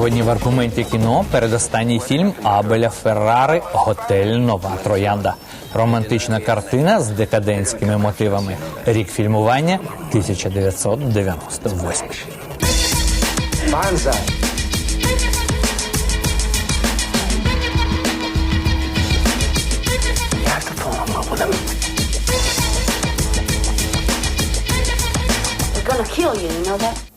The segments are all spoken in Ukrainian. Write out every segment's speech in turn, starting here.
Сьогодні в аргументі кіно передостанній фільм Абеля Феррари Готель Нова Троянда. Романтична картина з декадентськими мотивами. Рік фільмування 1998. Banzai.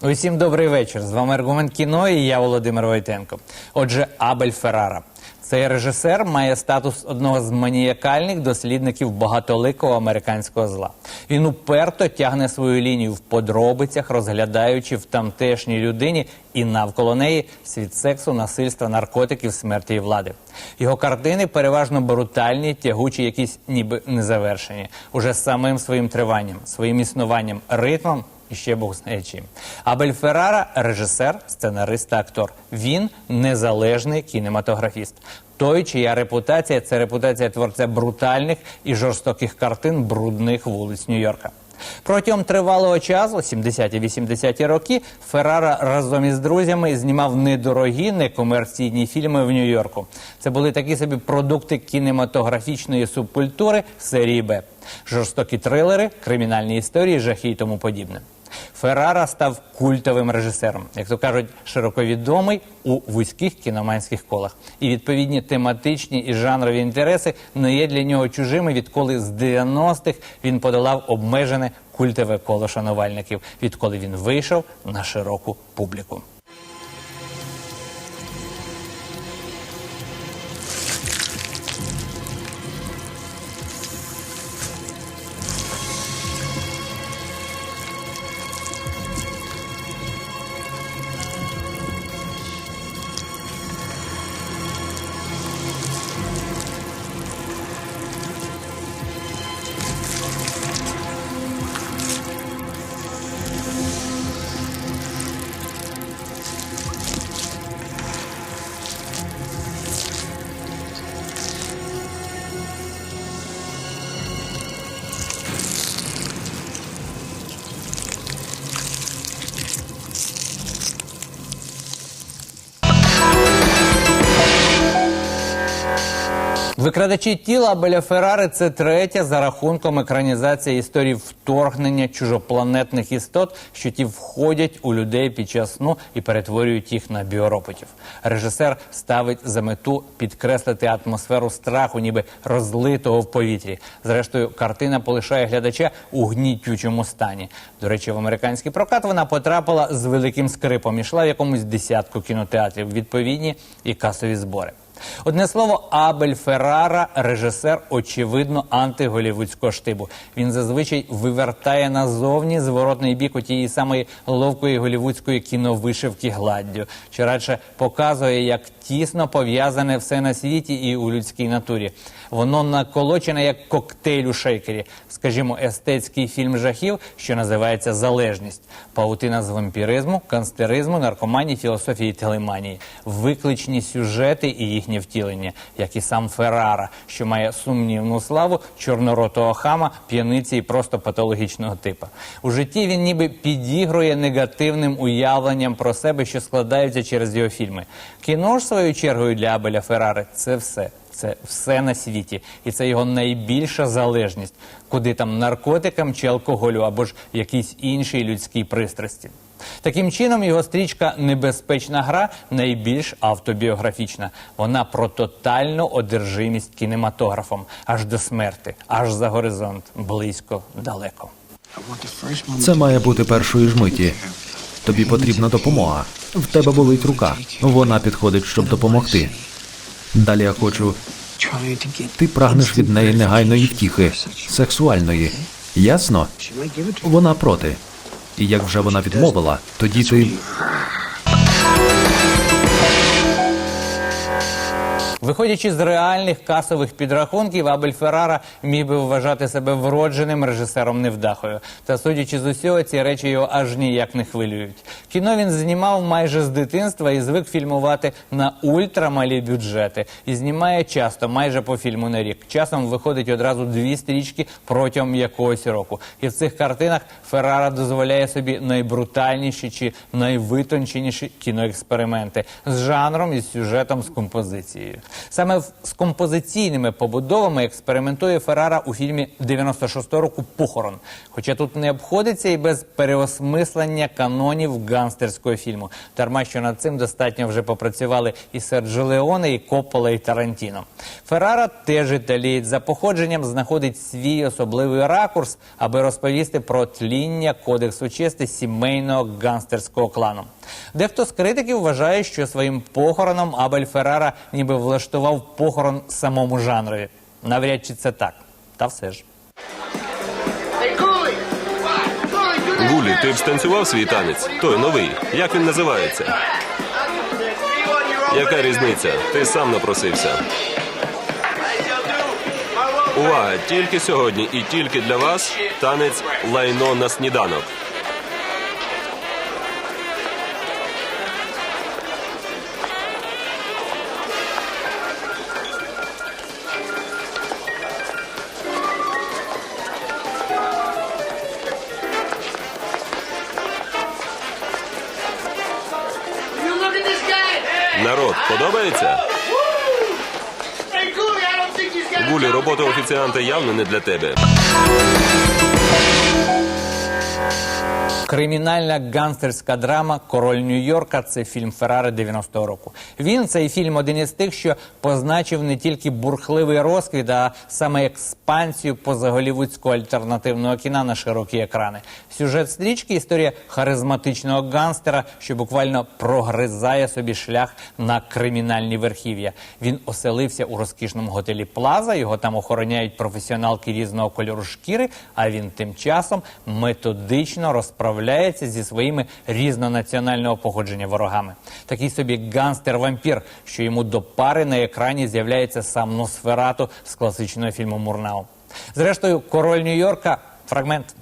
Усім добрий вечір. З вами аргумент кіно і я Володимир Войтенко. Отже, Абель Феррара. Цей режисер має статус одного з маніакальних дослідників багатоликого американського зла. Він уперто тягне свою лінію в подробицях, розглядаючи в тамтешній людині і навколо неї світ сексу, насильства, наркотиків, смерті і влади. Його картини переважно брутальні, тягучі, якісь ніби незавершені, уже самим своїм триванням, своїм існуванням, ритмом ще Бог знає чим. Абель Феррара режисер, сценарист та актор. Він незалежний кінематографіст. Той, чия репутація це репутація творця брутальних і жорстоких картин брудних вулиць Нью-Йорка. Протягом тривалого часу, 70-ті 80-ті роки, Феррара разом із друзями знімав недорогі некомерційні фільми в Нью-Йорку. Це були такі собі продукти кінематографічної субкультури серії Б. Жорстокі трилери, кримінальні історії, жахи і тому подібне. Феррара став культовим режисером, як то кажуть, широковідомий у вузьких кіноманських колах. І відповідні тематичні і жанрові інтереси не є для нього чужими, відколи з 90-х він подолав обмежене культове коло шанувальників, відколи він вийшов на широку публіку. Викрадачі тіла Беля Феррари це третя за рахунком екранізація історії вторгнення чужопланетних істот, що ті входять у людей під час сну і перетворюють їх на біороботів. Режисер ставить за мету підкреслити атмосферу страху, ніби розлитого в повітрі. Зрештою, картина полишає глядача у гнітючому стані. До речі, в американський прокат вона потрапила з великим скрипом. Ішла в якомусь десятку кінотеатрів. Відповідні і касові збори. Одне слово, Абель Феррара, режисер, очевидно, антиголівудського штибу. Він зазвичай вивертає назовні зворотний бік у тієї самої ловкої голівудської кіновишивки гладдю, чи радше показує, як тісно пов'язане все на світі і у людській натурі. Воно наколочене як коктейль у шейкері, скажімо, естетський фільм жахів, що називається Залежність, паутина з вампіризму, констеризму, наркоманії, філософії, телеманії, викличні сюжети і їхнє втілення, як і сам Феррара, що має сумнівну славу чорноротого хама, п'яниці і просто патологічного типа. У житті він ніби підігрує негативним уявленням про себе, що складаються через його фільми. Кіно ж своєю чергою для Абеля Феррари це все. Це все на світі, і це його найбільша залежність, куди там наркотикам чи алкоголю або ж якійсь іншій людській пристрасті. Таким чином, його стрічка Небезпечна гра найбільш автобіографічна. Вона про тотальну одержимість кінематографом аж до смерти, аж за горизонт, близько, далеко. Це має бути першої ж миті. Тобі потрібна допомога. В тебе болить рука. Вона підходить, щоб допомогти. Далі я хочу. Ти прагнеш від неї негайної втіхи, сексуальної. Ясно? Вона проти. І як вже вона відмовила, тоді ти Виходячи з реальних касових підрахунків, Абель Феррара міг би вважати себе вродженим режисером невдахою. Та судячи з усього, ці речі його аж ніяк не хвилюють. Кіно він знімав майже з дитинства і звик фільмувати на ультрамалі бюджети. І знімає часто, майже по фільму на рік. Часом виходить одразу дві стрічки протягом якогось року. І в цих картинах Феррара дозволяє собі найбрутальніші чи найвитонченіші кіноексперименти з жанром і з сюжетом з композицією. Саме з композиційними побудовами експериментує Феррара у фільмі 96 року Похорон. Хоча тут не обходиться і без переосмислення канонів гангстерського фільму. Дарма що над цим достатньо вже попрацювали і Серджо Леоне, і Коппола, і Тарантіно. Феррара теж італієць за походженням знаходить свій особливий ракурс, аби розповісти про тління кодексу чести сімейного гангстерського клану. Дехто з критиків вважає, що своїм похороном Абель Феррара ніби влаштував похорон самому жанрові. Навряд чи це так. Та все ж. Гулі, ти б станцював свій танець? Той новий. Як він називається? Яка різниця? Ти сам напросився. Увага! Тільки сьогодні і тільки для вас танець лайно на сніданок. Got подобається? Гулі, робота офіціанта явно не для тебе. Кримінальна гангстерська драма Король Нью-Йорка це фільм Феррари 90-го року. Він цей фільм один із тих, що позначив не тільки бурхливий розквіт, а саме експансію позаголівудського альтернативного кіна на широкі екрани. Сюжет стрічки історія харизматичного гангстера, що буквально прогризає собі шлях на кримінальні верхів'я. Він оселився у розкішному готелі Плаза. Його там охороняють професіоналки різного кольору шкіри. А він тим часом методично розправляється зі своїми різнонаціонального походження ворогами. Такий собі ганстер-вампір, що йому до пари на екрані з'являється сам Носферату з класичного фільму Мурнау. Зрештою, король Нью-Йорка фрагмент.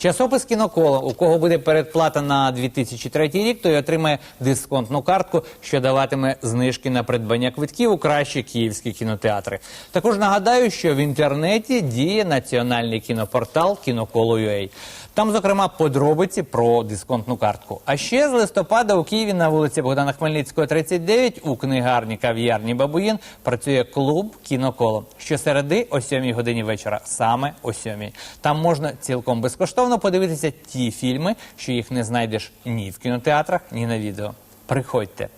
Часопис кіноколо, у кого буде передплата на 2003 рік, той отримає дисконтну картку, що даватиме знижки на придбання квитків у кращі київські кінотеатри. Також нагадаю, що в інтернеті діє національний кінопортал Кіноколо.ua. Там, зокрема, подробиці про дисконтну картку. А ще з листопада у Києві на вулиці Богдана Хмельницького, 39, у книгарні кав'ярні Бабуїн працює клуб Кіноколо. Щосереди о 7 годині вечора, саме о 7. Там можна цілком безкоштовно подивитися ті фільми, що їх не знайдеш ні в кінотеатрах, ні на відео. Приходьте.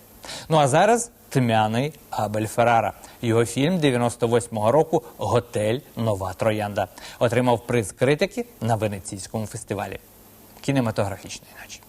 Ну а зараз тьмяний Абель Феррара. Його фільм 98-го року Готель Нова Троянда отримав приз критики на венеційському фестивалі. Кінематографічний, наче.